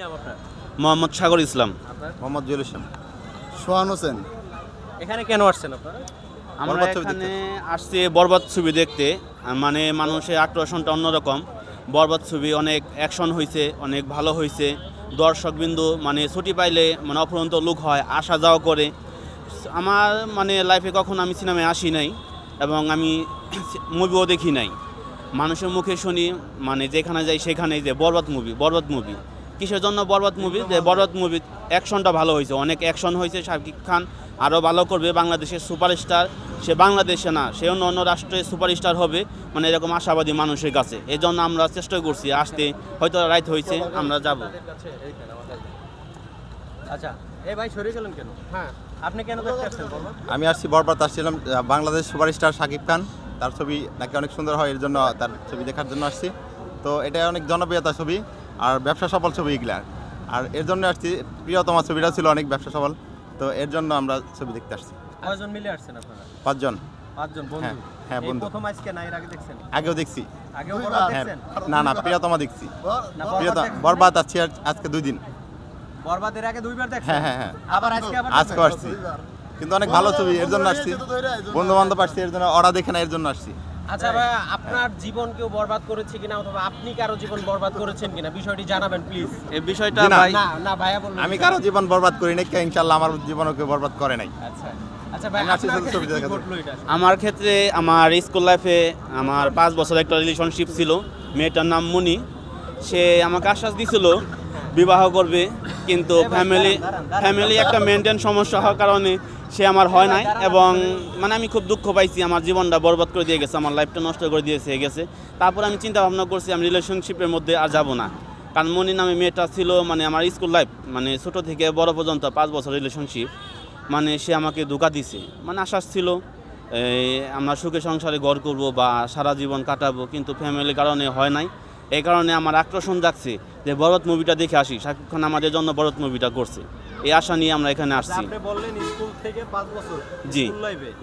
নাম আপনার? মোহাম্মদ সাগর ইসলাম। মোহাম্মদ জুয়েল ইসলাম। সোহান হোসেন। এখানে কেন আসছেন আপনারা? আমরা এখানে আসছি বরবাদ ছবি দেখতে। মানে মানুষের আকর্ষণটা অন্যরকম। বরবাদ ছবি অনেক অ্যাকশন হয়েছে অনেক ভালো হয়েছে দর্শকবিন্দু মানে ছুটি পাইলে মানে অফুরন্ত লোক হয় আসা যাওয়া করে। আমার মানে লাইফে কখনো আমি সিনেমায় আসি নাই এবং আমি মুভিও দেখি নাই। মানুষের মুখে শুনি মানে যেখানে যাই সেখানে যে বরবাদ মুভি বরবাদ মুভি কিসের জন্য বরবাদ মুভি যে বরবাদ মুভি অ্যাকশনটা ভালো হয়েছে। অনেক অ্যাকশন হয়েছে শাকিব খান আরও ভালো করবে বাংলাদেশের সুপারস্টার সে বাংলাদেশে না সে অন্য অন্য রাষ্ট্রে সুপারস্টার হবে মানে এরকম আশাবাদী মানুষের কাছে। এই জন্য আমরা চেষ্টা করছি আসতে হয়তো রাইত হয়েছে আমরা যাব। আচ্ছা এই ভাই সরে গেলেন কেন? হ্যাঁ। আপনি কেন আমি আসছি বরবাদ আসছিলাম বাংলাদেশ সুপারস্টার শাকিব খান। তার ছবি নাকি অনেক সুন্দর হয় এর জন্য তার ছবি দেখার জন্য আসছি। তো এটা অনেক জনপ্রিয়তা ছবি। আর ব্যবসা সফল ছবি এগুলা। আর এর জন্য আসছি প্রিয়তমা ছবিটা ছিল অনেক ব্যবসা সফল তো এর জন্য আমরা ছবি দেখতে আসছি। কয়জন মিলে আসছেন আপনারা? পাঁচজন। পাঁচজন বন্ধু? হ্যাঁ, হ্যাঁ, বন্ধু। প্রথম আজকে না এর আগে দেখছেন? আগেও দেখছি। আগেও বরবাদ হ্যাঁ দেখছেন? না না প্রিয়তমা দেখছি। প্রিয়তমা বরবাদ বরবাদ আজ- আজকে দুই দিন। বরবাদের আগে দুইবার দেখছেন? হ্যাঁ হ্যাঁ হ্যাঁ। আবার আজকে আবার আজকেও আসছি। কিন্তু অনেক ভালো ছবি এর জন্য আসছি। বন্ধু বান্ধব আসছি এর জন্য ওরা দেখে না এর জন্য আসছি। আচ্ছা ভাই আপনার জীবন কেউ বরবাদ করেছে কিনা অথবা আপনি কারও জীবন বরবাদ করেছেন কিনা? বিষয়টি জানাবেন প্লিজ এই বিষয়টা না। ভাই না না ভাইয়া বলুন। আমি কারও জীবন বরবাদ করি নাই কে ইনশাল্লাহ আমার জীবনও কেউ বরবাদ করে নাই। আচ্ছা। আচ্ছা? আমার ক্ষেত্রে আমার স্কুল লাইফে আমার পাঁচ বছর একটা রিলেশনশিপ ছিল। মেয়েটার নাম মুনি। সে আমাকে আশ্বাস দিছিল বিবাহ করবে। কিন্তু ফ্যামিলি ফ্যামিলি একটা মেনটেন সমস্যা হওয়ার কারণে সে আমার হয় নাই এবং মানে আমি খুব দুঃখ পাইছি, আমার জীবনটা বরবাদ করে দিয়ে গেছে, আমার লাইফটা নষ্ট করে দিয়েছে গেছে তারপর আমি চিন্তা ভাবনা করছি, আমি রিলেশনশিপের মধ্যে আর যাব না। কারণ মনি নামে মেয়েটা ছিল মানে আমার স্কুল লাইফ মানে ছোট থেকে বড় পর্যন্ত পাঁচ বছর রিলেশনশিপ মানে সে আমাকে ধোকা দিছে। মানে আশ্বাস ছিল এই আমরা সুখে সংসারে গড় করব বা সারা জীবন কাটাবো, কিন্তু ফ্যামিলির কারণে হয় নাই। এই কারণে আমার আকর্ষণ যাচ্ছে যে বরত মুভিটা দেখে আসি শাকিব খান আমাদের জন্য বরত মুভিটা করছে। এই আশা নিয়ে আমরা এখানে আসছি। আপনি বললেন স্কুল থেকে পাঁচ বছর জি।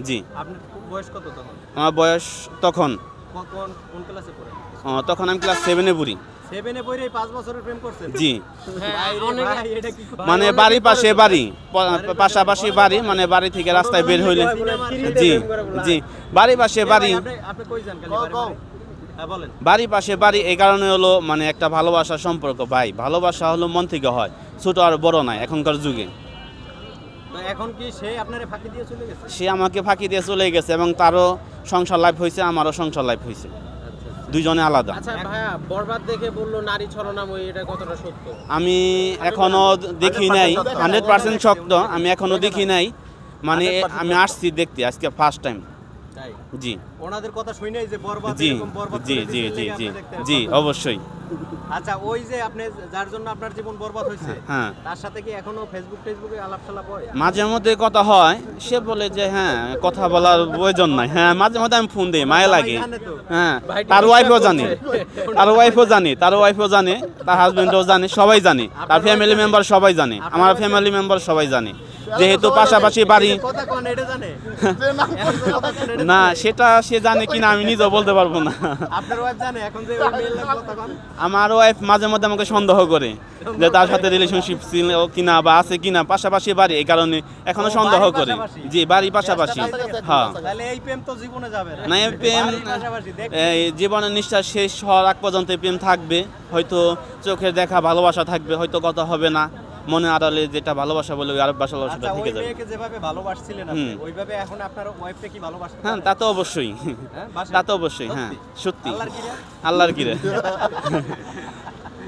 জি। আপনার বয়স কত তখন? আমার বয়স তখন কোন- কোন কোন ক্লাসে পড়েন? তখন আমি ক্লাস সেভেনে পড়ি। জি। কি মানে বাড়ি পাশে বাড়ি পাশাপাশি বাড়ি মানে বাড়ি থেকে রাস্তায় বের হইলে জি জি। বাড়ি পাশে বাড়ি? বাড়ি? হ্যাঁ বলেন। বাড়ি পাশে বাড়ি এই কারণে হলো মানে একটা ভালোবাসা সম্পর্ক। ভাই ভালোবাসা হলো মন থেকে হয় ছোট আর বড় নাই এখনকার যুগে। এখন কি সে আপনারে ফাঁকি দিয়ে চলে গেছে? সে আমাকে ফাঁকি দিয়ে চলে গেছে এবং তারও সংসার লাইফ হয়েছে আমারও সংসার লাইফ হয়েছে। দুইজনে আলাদা। আচ্ছা ভাইয়া বরবাদ দেখে বলল নারী ছলনাময়ী এটা কতটা সত্য? আমি এখনও দেখি নাই হান্ড্রেড পার্সেন্ট শক্ত আমি এখনও দেখি নাই। মানে আমি আসছি দেখতে আজকে ফার্স্ট টাইম জি। ওনাদের কথা শুনেই যে বরবাদ জি জি জি জি জি জি অবশ্যই। আচ্ছা ওই যে আপনি যার জন্য আপনার জীবন বরবাদ হয়েছে হ্যাঁ তার সাথে কি এখনও ফেসবুক টেসবুকে আলাপ সালাপ হয়? মাঝে মধ্যে কথা হয় সে বলে যে হ্যাঁ কথা বলার প্রয়োজন নাই। হ্যাঁ মাঝে মধ্যে আমি ফোন দিই মায়ে লাগে। হ্যাঁ তার ওয়াইফও জানে তার ওয়াইফও জানে তার ওয়াইফও জানে তার হাজবেন্ডও জানে সবাই জানে তার ফ্যামিলি মেম্বার সবাই জানে আমার ফ্যামিলি মেম্বার সবাই জানে। যেহেতু পাশাপাশি বাড়ি যে না সেটা সে জানে কিনা আমি নিজেও বলতে পারব না। আপনার ওয়াইফ জানে? এখন যে ওই মেয়ের লোক কথা কোন। আমার ওয়াইফ মাঝে মধ্যে আমাকে সন্দেহ করে যে তার সাথে রিলেশনশিপ ছিল কিনা বা আছে কিনা পাশাপাশি বাড়ি এই কারণে এখনও সন্দেহ করে? জি বাড়ি পাশাপাশি হ্যাঁ। প্রেম তো জীবনে যাবে না। না এই প্রেম বাড়ির পাশাপাশি দেখ। এই জীবনের নিষ্ঠা শেষ হওয়ার আগ পর্যন্ত প্রেম থাকবে। হয়তো চোখের দেখা ভালোবাসা থাকবে হয়তো কথা হবে না। মনে আড়ালে যেটা ভালোবাসা বলে আর ভালোবাসাটা আচ্ছা থেকে যাবে। যেভাবে ভালোবাসছিলেন আপনি ওইভাবে এখন আপনার ওয়াইফকে কি ভালোবাসতে হ্যাঁ তা তো অবশ্যই। হ্যাঁ, তা তো অবশ্যই হ্যাঁ সত্যি? আল্লাহর কিরে?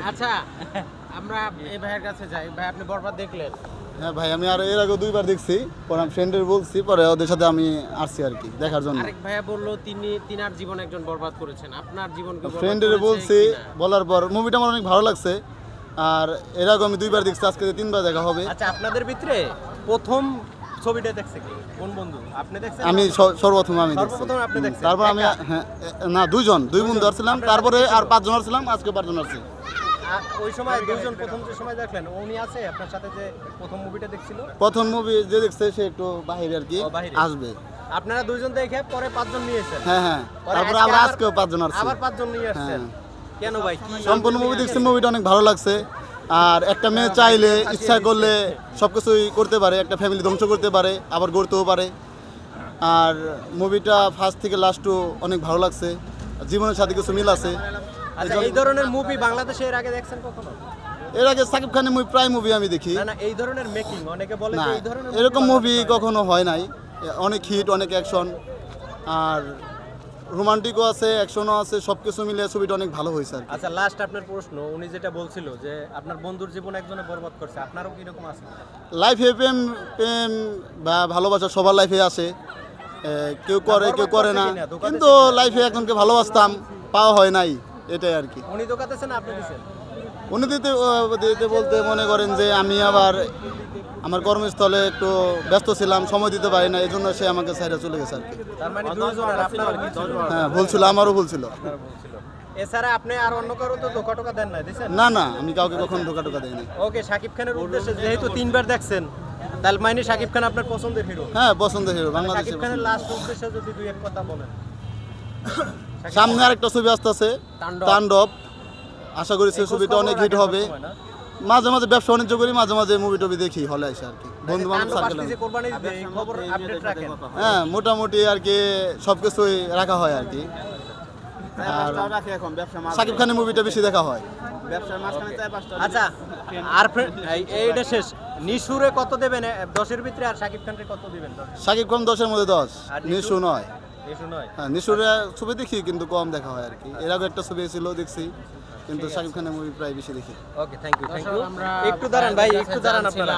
আচ্ছা আমরা এই ভাইয়ের কাছে যাই। ভাই আপনি বরবাদ দেখলেন? হ্যাঁ ভাই আমি আর এর আগে দুইবার দেখছি। পরে আমি ফ্রেন্ডের বলছি পরে ওদের সাথে আমি আসছি আর কি দেখার জন্য। আরেক ভাইয়া বলল তিনি তিনার জীবন একজন বরবাদ করেছেন। আপনার জীবন কি ফ্রেন্ডের বলছি বলার পর মুভিটা আমার অনেক ভালো লাগছে। আর এর আগে আমি দুইবার দেখছি আজকে তিনবার দেখা হবে। আচ্ছা আপনাদের ভিতরে প্রথম ছবিটা দেখছে কি? কোন বন্ধু? আপনি দেখছেন? আমি সর্বপ্রথম আমি দেখছি। সর্বপ্রথম আপনি দেখছেন? তারপর আমি? হ্যাঁ না দুইজন দুই বন্ধু আসছিলাম তারপরে আর? পাঁচজন আসছিলাম আজকে পাঁচজন আসছি আ- ওই সময় দুইজন প্রথম যে সময় দেখলেন উনি আছে আপনার সাথে যে প্রথম মুভিটা দেখছিল? প্রথম মুভি যে দেখছে সে একটু বাহিরে আর কি আসবে। আপনারা দুইজন দেখে পরে পাঁচজন নিয়ে এসেছেন? হ্যাঁ হ্যাঁ। পরে তারপরে আবার- আজকেও পাঁচজন আসছি। আবার পাঁচজন নিয়ে আসছেন হ্যাঁ। কেন ভাই? সম্পূর্ণ মুভি দেখছি মুভিটা অনেক ভালো লাগছে। আর একটা মেয়ে চাইলে ইচ্ছা করলে সব কিছুই করতে পারে একটা ফ্যামিলি ধ্বংস করতে পারে আবার গড়তেও পারে। আর মুভিটা ফার্স্ট থেকে লাস্টও অনেক ভালো লাগছে জীবনের সাথে কিছু মিল আছে। আচ্ছা এই ধরনের মুভি বাংলাদেশে এর আগে দেখছেন কখনো? এর আগে সাকিব খানের মুভি প্রায় মুভি আমি দেখি। না এই ধরনের মেকিং অনেকে বলে না এই ধরনের এরকম মুভি কখনো হয় নাই। অনেক হিট অনেক অ্যাকশন আর রোমান্টিকও আছে অ্যাকশনও আছে সব কিছু মিলিয়ে ছবিটা অনেক ভালো হয়েছে আর কি। আচ্ছা লাস্ট আপনার প্রশ্ন উনি যেটা বলছিল যে আপনার বন্ধুর জীবন একজনে বরবাদ করছে আপনারও কি রকম আছে? লাইফ প্রেম প্রেম বা ভালোবাসা সবার লাইফে আছে এ, কেউ করে কেউ করে না। কিন্তু লাইফে একজনকে ভালোবাসতাম পাওয়া হয় নাই এটাই আর কি। উনি দোকাতেছেন আপনি দিছেন উনি দিতে বলতে মনে করেন যে আমি আবার আমার কর্মস্থলে একটু ব্যস্ত ছিলাম সময় দিতে পারি না এই জন্য সে আমাকে সাইডে চলে গেছে আর কি। তার মানে? হ্যাঁ ভুল ছিল আমারও ভুল ছিল। এছাড়া আপনি আর অন্য কারও তো ধোকা টোকা দেন না দিছেন? না না আমি কাউকে কখনো ঢোকা টোকা দিইনি। ওকে শাকিব খানের উদ্দেশ্যে যেহেতু তিনবার দেখছেন তাহলে মানে শাকিব খান আপনার পছন্দের হিরো হ্যাঁ পছন্দ হিরো বাংলাদেশে শাকিব খানের লাস্ট উদ্দেশ্যে যদি দুই এক কথা বলেন। সামনে আরেকটা ছবি আসতেছে তাণ্ডব। আশা করি সেই ছবিটা অনেক হিট হবে। মাঝে মাঝে ব্যবসা বাণিজ্য করি মাঝে মাঝে মুভি টুভি দেখি হলে এসে আর কি। বন্ধু বান্ধব সার্কেল হ্যাঁ মোটামুটি আর কি সব কিছুই রাখা হয় আর কি। আর রাখে এখন সাকিব খানের মুভিটা বেশি দেখা হয়। আচ্ছা আর এইটা শেষ। নিশুরে কত দেবেন? দশের ভিতরে আর শাকিব খানকে কত দিবেন? সাকিব খান দশের মধ্যে দশ? নিশু নয়। নিশু নয়। হ্যাঁ নিশুরে ছবি দেখি কিন্তু কম দেখা হয় আর কি। এর আগে একটা ছবি ছিল দেখছি। কিন্তু সাকিব খানের মুভি প্রায় বেশি দেখি। Okay thank you thank you একটু দাঁড়ান ভাই একটু দাঁড়ান আপনারা।